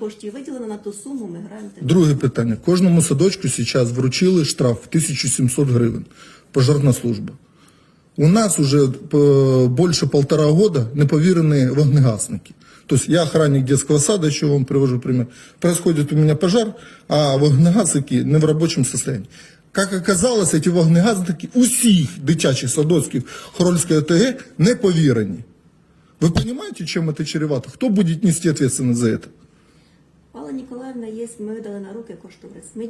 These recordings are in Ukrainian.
коштів виділено на ту суму, ми граємо. те. Друге питання. Кожному садочку зараз вручили штраф в 1700 гривень. Пожарна служба. У нас уже по- больше полтора года неповірені вогнегасники. То есть я охранник детского сада, еще вам привожу пример. Происходит у меня пожар, а вогнегасники не в рабочем состоянии. Как оказалось, эти вогнегасники усіх дитячих садочків Хорольської ОТГ не повірені. Ви понимаете, чем это чревато? Кто будет нести ответственность за это? Алла Ніколаївна є, ми видали на руки кошторис. Ми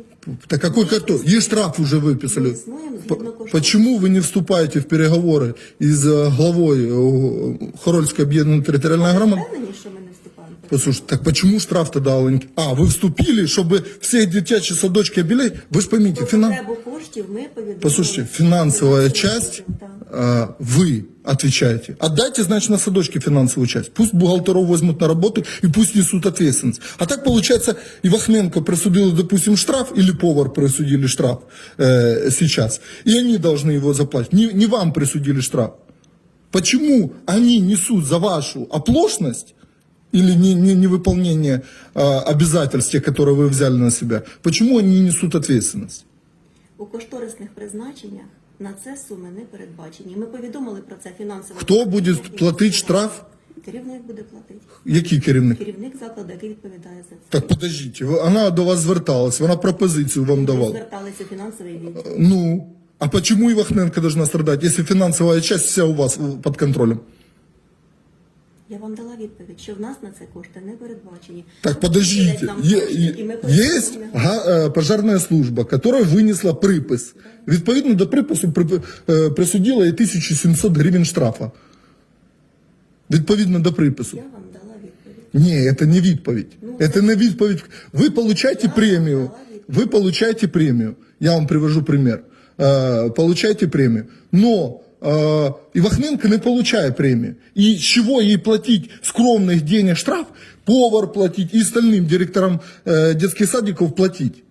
Так какой картон? Ей штраф уже выписали. Мы снуем По- згідно коштів. Почему вы не вступаете в переговоры из э, главой э, Хорольской объединенной территориальной громады? впевнені, Послушайте, так почему штраф тогда, Оленьки? А, вы вступили, чтобы все дитячие садочки обелять? Вы же поймите, Про финан... потребу коштів ми повідомили. Послушайте, финансовая часть Так. а, вы отвечаете. Отдайте, значит, на садочке финансовую часть. Пусть бухгалтеров возьмут на работу и пусть несут ответственность. А так, получается, Ивахненко присудил, допустим, штраф, или повар присудили штраф э, сейчас, и они должны его заплатить. Не, не вам присудили штраф. Почему они несут за вашу оплошность или не, не, невыполнение а, обязательств, те, которые вы взяли на себя, почему они не несут ответственность? У кошторисних призначеннях на це суми не передбачені. Ми повідомили про це фінансово. Хто буде платити штраф? Керівник буде платити. Який керівник? Керівник закладу, який відповідає за це. Так подождіть, ви- вона до вас зверталась, вона пропозицію вам Ми давала. зверталися у фінансовий відділ. Ну, а почему Ивахненко должна страдать, если финансовая часть вся у вас в- под контролем? Я вам дала відповідь, що в нас на це кошти не передбачені. Так подождите, Нам Є- кошти, і ми есть повідомимо. га- е, пожарная служба, которая вынесла припис. Відповідно до припису при- е, присудила їй 1700 гривень штрафа. Відповідно до припису. Я вам дала відповідь. Ні, це не відповідь. Ну, це не відповідь. Ви получаєте Я премію. дала відповідь. Ви получаєте премію. Я вам привожу пример. Е, Получаєте премію. Но е, Івахненко не получає премію. І з чого їй платить скромних денег штраф, повар платить і остальним директорам е, детських садиків платить.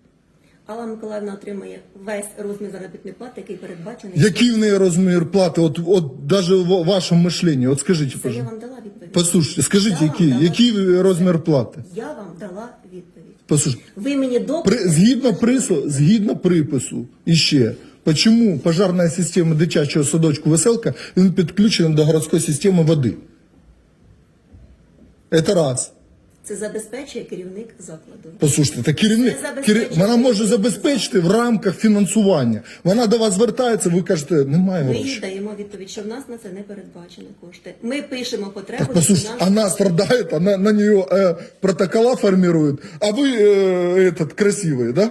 Алла Миколаївна отримує весь розмір заробітної плати, який передбачений. Який в неї розмір плати, от, от даже в вашому мишленні? От скажіть, Це я пожалуйста. вам дала відповідь. Послухайте, скажіть, Я вам який, який розмір плати? Я вам дала відповідь. Послухайте. Ви мені до При, згідно, прису, згідно припису, іще, почему пожарна система дитячого садочку «Веселка» він підключена до городської системи води? Це раз. це забезпечує керівник закладу. Послухайте, та керівник, Це забезпечує керів- вона може забезпечити в рамках фінансування. Вона до вас звертається, ви кажете, немає Ми їй грошей. даємо відповідь, що в нас на це не передбачені кошти. Ми пишемо потребу. Так, до послушайте, фінансового- она страдает, она на нее э, протокола формирует, а вы э, этот красивый, да?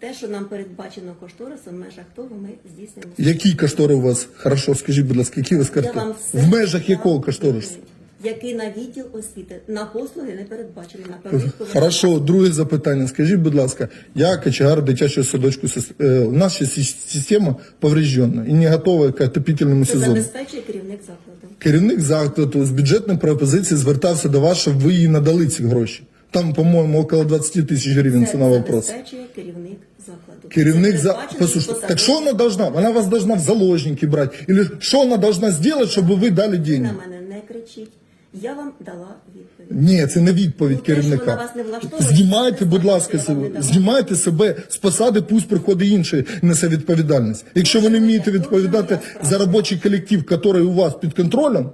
Те, що нам передбачено кошторисом, в межах того ми здійснюємо. Які кошторы у вас? Хорошо, скажіть, будь ласка, які ви Я все В межах якого кошторису? Який на відділ освіти на послуги не передбачені на провідку. Хорошо, друге запитання. Скажіть, будь ласка, я кочегар дитячого садочку. сес- е, У нас ще сі- система повреждена і не готова к отопительному Це сезону. забезпечує керівник закладу. Керівник закладу з бюджетної пропозиції звертався до вас, щоб ви їй надали ці гроші. Там, по-моєму, около 20 тисяч гривень Це ціна вопрос. керівник закладу. Керівник за послушайте, так що вона должна? Вона вас должна в заложники брати. Или що вона должна зробити, щоб ви дали деньги? на мене не кричіть. Я вам дала відповідь. Ні, це не відповідь Ну, керівника. вона вас не влаштовує, Знімайте, будь ласка, себе, знімайте себе з посади, пусть приходить інший несе відповідальність. Якщо ви не вмієте відповідати за робочий колектив, який у вас під контролем,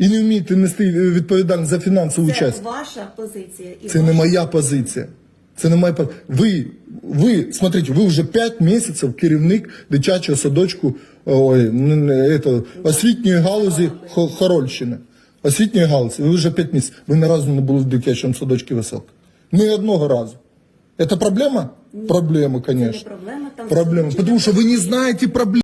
і не вмієте нести е, відповідальність за фінансову Це частину, ваша позиція. І це не ваша- моя позиція. Це не моя позиція. Ви, ви, смотрите, ви вже 5 місяців керівник дитячого садочку ой, не- не, это, освітньої галузі Хо- Хорольщини. Освітньої галузі. Ви вже 5 місяців. Ви ні разу не були в дитячому садочку веселка. Ні одного разу. Это проблема? Проблема, конечно. проблема, там Проблема. все Потому что вы не знаете проблем.